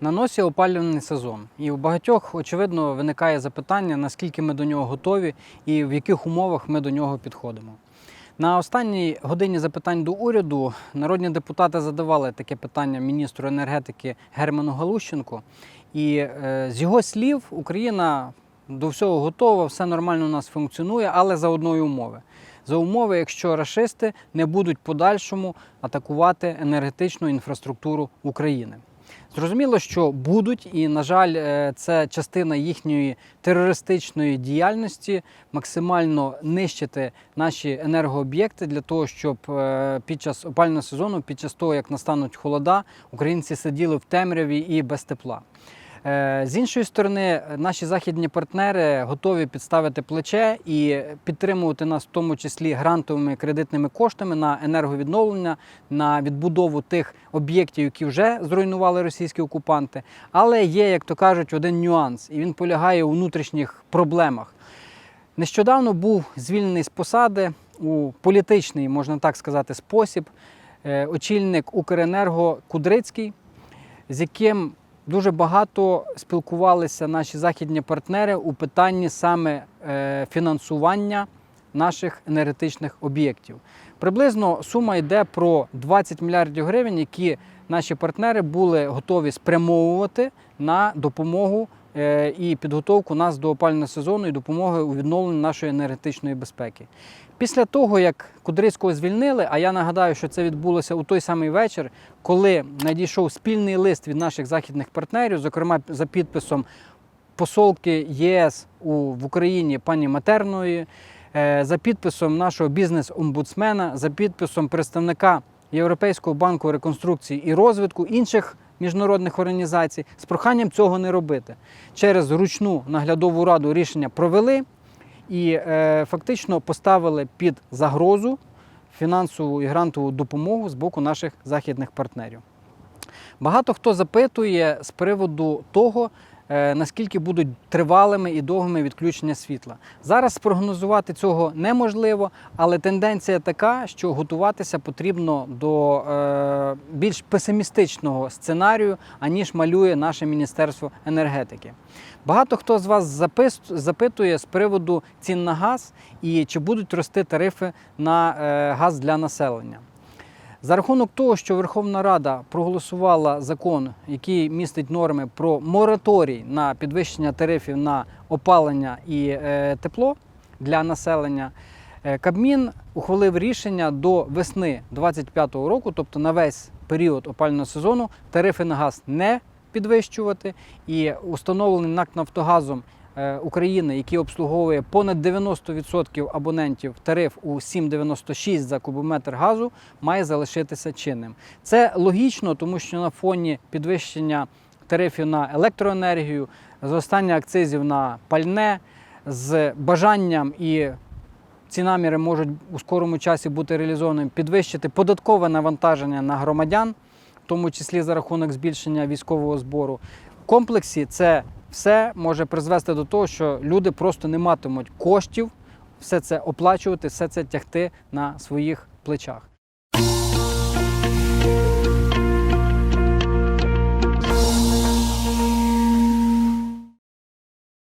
На носі опалювальний сезон, і у багатьох очевидно виникає запитання, наскільки ми до нього готові і в яких умовах ми до нього підходимо. На останній годині запитань до уряду народні депутати задавали таке питання міністру енергетики Герману Галущенку. І е, з його слів Україна до всього готова, все нормально у нас функціонує, але за одної умови. За умови, якщо рашисти не будуть подальшому атакувати енергетичну інфраструктуру України. Зрозуміло, що будуть, і, на жаль, е, це частина їхньої терористичної діяльності максимально нищити наші енергооб'єкти для того, щоб е, під час опального сезону, під час того, як настануть холода, українці сиділи в темряві і без тепла. Е, З іншої сторони, наші західні партнери готові підставити плече і підтримувати нас, в тому числі грантовими кредитними коштами на енерговідновлення, на відбудову тих об'єктів, які вже зруйнували російські окупанти. Але є, як то кажуть, один нюанс, і він полягає у внутрішніх проблемах. Нещодавно був звільнений з посади у політичний, можна так сказати, спосіб е, очільник Укренерго Кудрицький, з яким дуже багато спілкувалися наші західні партнери у питанні саме е, фінансування наших енергетичних об'єктів. Приблизно сума йде про 20 мільярдів гривень, які наші партнери були готові спрямовувати на допомогу і підготовку нас до опалювального сезону і допомоги у відновленні нашої енергетичної безпеки. Після того, як Кудрицького звільнили, а я нагадаю, що це відбулося у той самий вечір, коли надійшов спільний лист від наших західних партнерів, зокрема за підписом посолки ЄС в Україні пані Матерної, е, за підписом нашого бізнес-омбудсмена, за підписом представника Європейського банку реконструкції і розвитку інших міжнародних організацій з проханням цього не робити. Через ручну наглядову раду рішення провели і е, фактично поставили під загрозу фінансову і грантову допомогу з боку наших західних партнерів. Багато хто запитує з приводу того, наскільки будуть тривалими і довгими відключення світла. Зараз спрогнозувати цього неможливо, але тенденція така, що готуватися потрібно до е, більш песимістичного сценарію, аніж малює наше Міністерство енергетики. Багато хто з вас запитує з приводу цін на газ і чи будуть рости тарифи на е, газ для населення. За рахунок того, що Верховна Рада проголосувала закон, який містить норми про мораторій на підвищення тарифів на опалення і е, тепло для населення, е, Кабмін ухвалив рішення до весни 2025 року, тобто на весь період опалювального сезону, тарифи на газ не підвищувати. І установлений НАК Нафтогазом України, який обслуговує понад 90% абонентів тариф у 7,96 за кубометр газу, має залишитися чинним. Це логічно, тому що на фоні підвищення тарифів на електроенергію, зростання акцизів на пальне, з бажанням і ці наміри можуть у скорому часі бути реалізованими, підвищити податкове навантаження на громадян, в тому числі за рахунок збільшення військового збору. В комплексі це все може призвести до того, що люди просто не матимуть коштів все це оплачувати, все це тягти на своїх плечах.